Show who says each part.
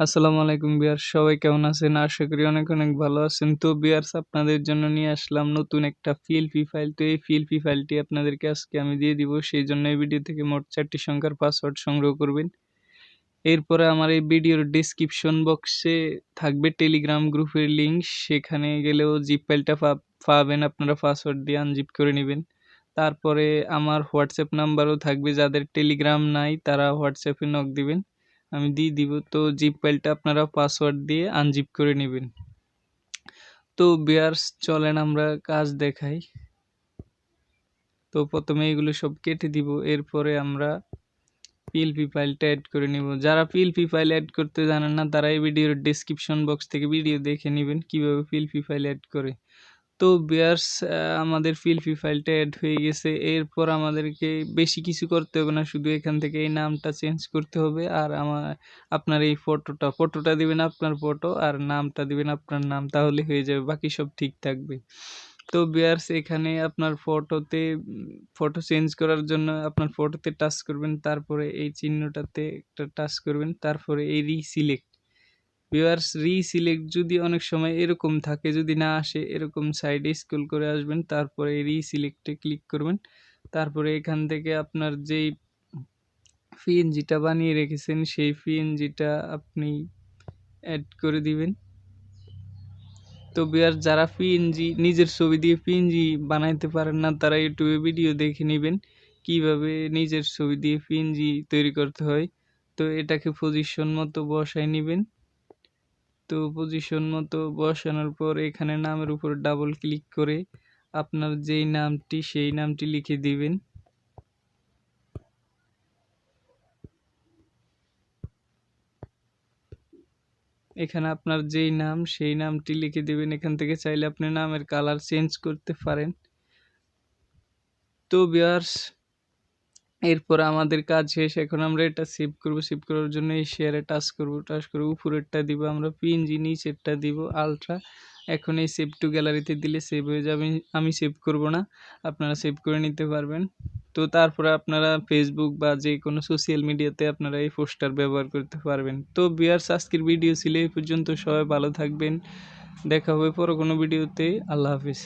Speaker 1: আসসালামু আলাইকুম বিয়ার সবাই কেমন আছেন? আশা করি অনেক অনেক ভালো আছেন। তো বিয়ার্স, আপনাদের জন্য নিয়ে আসলাম নতুন একটা পিএলপি ফাইল তো এই পিএলপি ফাইলটি আপনাদেরকে আজকে আমি দিয়ে দিব। সেই জন্য এই ভিডিও থেকে মোট চারটি সংখ্যার পাসওয়ার্ড সংগ্রহ করবেন। এরপরে আমার এই ভিডিওর ডিসক্রিপশন বক্সে থাকবে টেলিগ্রাম গ্রুপের লিঙ্ক সেখানে গেলেও জিপ ফাইলটা পাবেন। আপনারা পাসওয়ার্ড দিয়ে আনজিপ করে নেবেন। তারপরে আমার হোয়াটসঅ্যাপ নাম্বারও থাকবে। যাদের টেলিগ্রাম নাই, তারা হোয়াটসঅ্যাপে নক দিবেন। আমি দিয়ে দিব। তো জিপ ফাইলটা আপনারা পাসওয়ার্ড দিয়ে আনজিপ করে নেবেন। তো বিয়ার্স চলেন আমরা কাজ দেখাই। তো প্রথমে এগুলো সব কেটে দিব। এরপরে আমরা পিএলপি ফাইলটা অ্যাড করে নিব। যারা পিএলপি ফাইল অ্যাড করতে জানেন না, তারা এই ভিডিওর ডিসক্রিপশন বক্স থেকে ভিডিও দেখে নেবেন কীভাবে পিএলপি ফাইল অ্যাড করে। তো বিয়ার্স আমাদের ফিলফি ফাইলটা অ্যাড হয়ে গেছে। এরপর আমাদেরকে বেশি কিছু করতে হবে না, শুধু এখান থেকে এই নামটা চেঞ্জ করতে হবে। আর আমার, আপনার এই ফটোটা ফটোটা দিবেন আপনার ফটো আর নামটা দিবেন আপনার নাম, তাহলে হয়ে যাবে, বাকি সব ঠিক থাকবে। তো বিয়ার্স, এখানে আপনার ফটোতে ফটো চেঞ্জ করার জন্য আপনার ফটোতে টাচ করবেন, তারপরে এই চিহ্নটাতে একটা টাচ করবেন, তারপরে এই রিসিলেক্ট ভিউয়ার্স রিসিলেক্ট যদি অনেক সময় এরকম থাকে, যদি না আসে এরকম সাইডে স্ক্রল করে আসবেন, তারপরে রিসিলেক্টে ক্লিক করবেন। তারপরে এখান থেকে আপনার যেই পিএনজিটা বানিয়ে রেখেছেন, সেই পিএনজিটা আপনি অ্যাড করে দিবেন। তো বিয়ার যারা পিএনজি নিজের ছবি দিয়ে পিএনজি বানাইতে পারেন না, তারা ইউটিউবে ভিডিও দেখে নেবেন কীভাবে নিজের ছবি দিয়ে পিএনজি তৈরি করতে হয়। তো এটাকে পজিশন মতো বসায় নেবেন। তো পজিশন মতো বসানোর পর এখানে নামের উপর ডাবল ক্লিক করে আপনার যেই নামটি সেই নামটি লিখে দিবেন। এখানে আপনার যেই নাম সেই নামটি লিখে দেবেন। এখান থেকে চাইলে আপনি নামের কালার চেঞ্জ করতে পারেন। তো বিয়ার্স এরপর আমাদের কাজ শেষ, এখন আমরা এটা সেভ করব। সেভ করার জন্য এই শেয়ারে টাচ করব টাচ করে উপরেরটা দিব, আমরা পিএনজি নিচেরটা দিব আলট্রা এখন এই সেভ টু গ্যালারিতে দিলে সেভ হয়ে যাবে, আমি সেভ করব না, আপনারা সেভ করে নিতে পারবেন। তো তারপরে আপনারা ফেসবুক বা যে কোনো সোশ্যাল মিডিয়াতে আপনারা এই পোস্টার ব্যবহার করতে পারবেন। তো বিয়ার্স আজকের ভিডিও ছিল এই পর্যন্ত, সবাই ভালো থাকবেন, দেখা হবে পরে কোনো ভিডিওতে আল্লাহ হাফিজ।